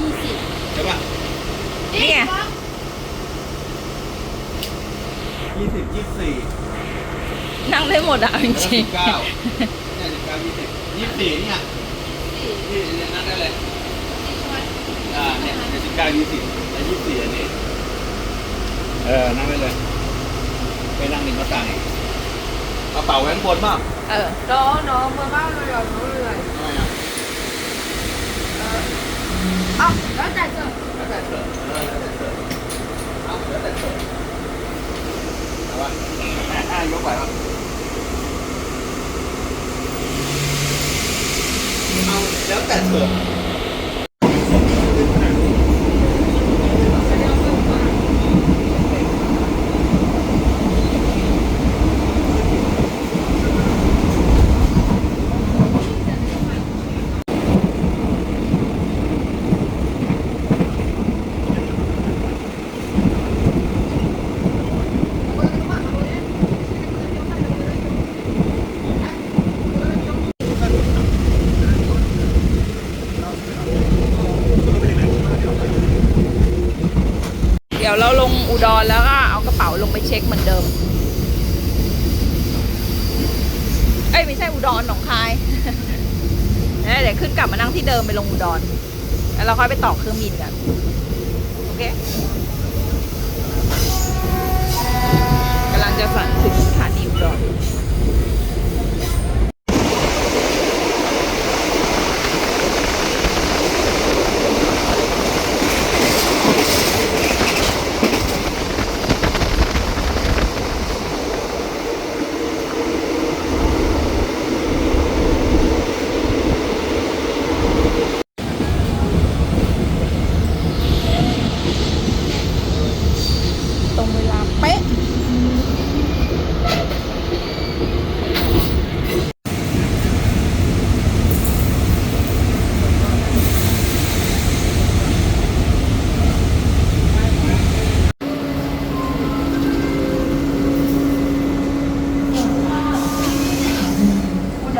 ยี่สิบใช่ป่ะนี่ไงยี่สิบยี่สิบสี่นั่งได้หมดอะจแล้วก็ริสิงบเก้าเนี่ยสิบเก้ายี่สิบยี่สิบสี่เนี่ยนี่เนี่ยนั่งได้เลยอ่าเนี่ยสิบเก้ายี่สิบแล้วยี่สิบสี่อันนี้เออนั่งได้เลยไปนั่งริมหน้าต่างอีกกระเป๋าแหวนบนบ้างๆเออน้องน้องมาบ้านเลยอะน้องเลย ทำไมอะ อ้าวแล้วแต่เถอะแล้วแต่เถอะเออแล้วแต่เถอะเอาแล้วแต่เถอะเอาวะอะยกไหวป่ะเอาแล้วแต่เถอะ เดี๋ยวเราลงอุดรแล้วก็เอากระเป๋าลงไปเช็คเหมือนเดิม เอ้ยไม่ใช่อุดรหนองคายเดี๋ยวขึ้นกลับมานั่งที่เดิมไปลงอุดรแล้วเราค่อยไปต่อเครื่องบินกัน โอเคกำลังจะสั่งถึงสถานีอุดร ตรงเวลาเป๊ะ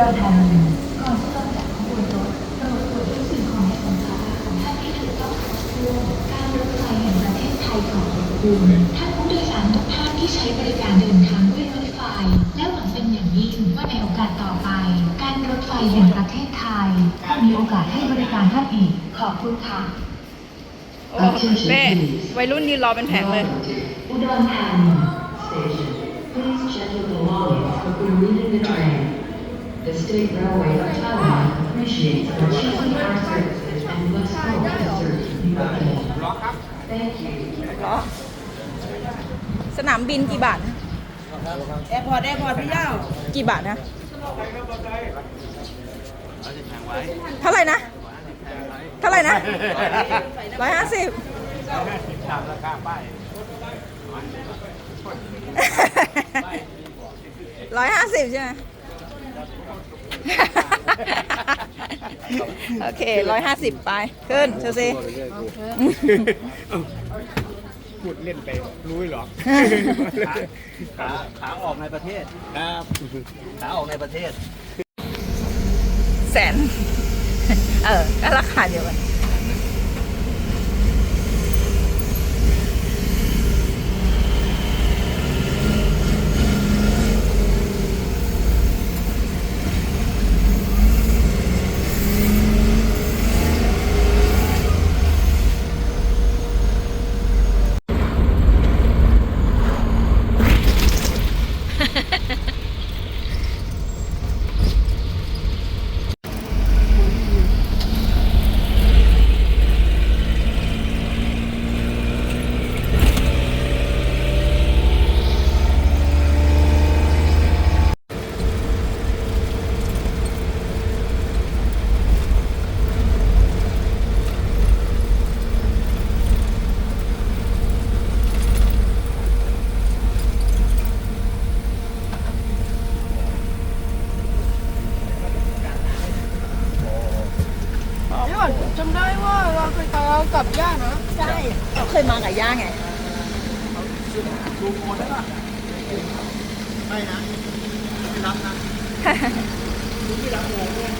อุดรธานีก่อนที่ต้องจากขบวนรถโปรดตรวจทุกสิ่งของในสัมภาระของท่านให้ถูกต้องครบถ้วนการรถไฟแห่งประเทศไทยขอขอบคุณท่านผู้โดยสารทุกท่านที่ใช้บริการเดินทางด้วยรถไฟ และหวังเป็นอย่างยิ่งว่าในโอกาสต่อไป การรถไฟแห่งประเทศไทยจะมีโอกาสให้บริการท่านอีก ขอบคุณค่ะโอ้เป้วัยรุ่นยืนรอเป็นแผงเลย อุดรธานี Station Please check your belongings before leaving the train The State Railway of Thailand appreciates your choosing our services and looks forward to serving you again. Thank you. สนามบินกี่บาทนะแอร์พอร์ตแอร์พอร์ตพี่เจ้ากี่บาทนะเท่าไหร่นะเท่าไหร่นะร้อยห้าสิบตามราคาป้ายร้อยห้าสิบใช่ไหม โอเคร้อยห้าสิบไป ขึ้นเชลซีพูดเล่นไปรู้หรอกขาขาออกในประเทศครับขาออกในประเทศ แสน เออก็ราคาเดียวกัน อนจำได้ว่าเราเคยไปกับย่านะใช่เราเคยมากับย่าไงดูโมได้ป่ะไม่นะไม่รับนะดูไม่รับโมด้วย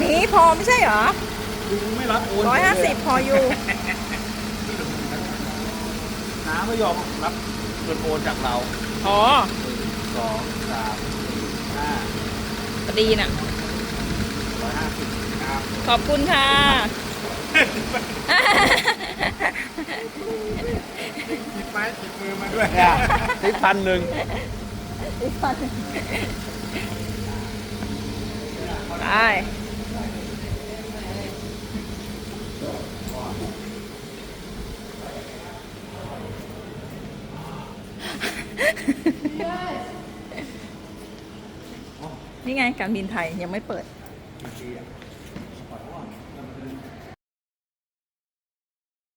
มีพอไม่ใช่เหรอดูไม่รับรับโอนร้อยห้าสิบพออยู่น้าไม่ยอมรับเงินโอนจากเราอ๋อหนึ่งสองสามสี่ห้าพอดีน่ะร้อยห้าสิบครับ ขอบคุณค่ะ ติดไม้ติดมือมาด้วยเนี่ยทิปพันหนึ่งได้นี่ไงการบินไทยยังไม่เปิดกี่ปีอะ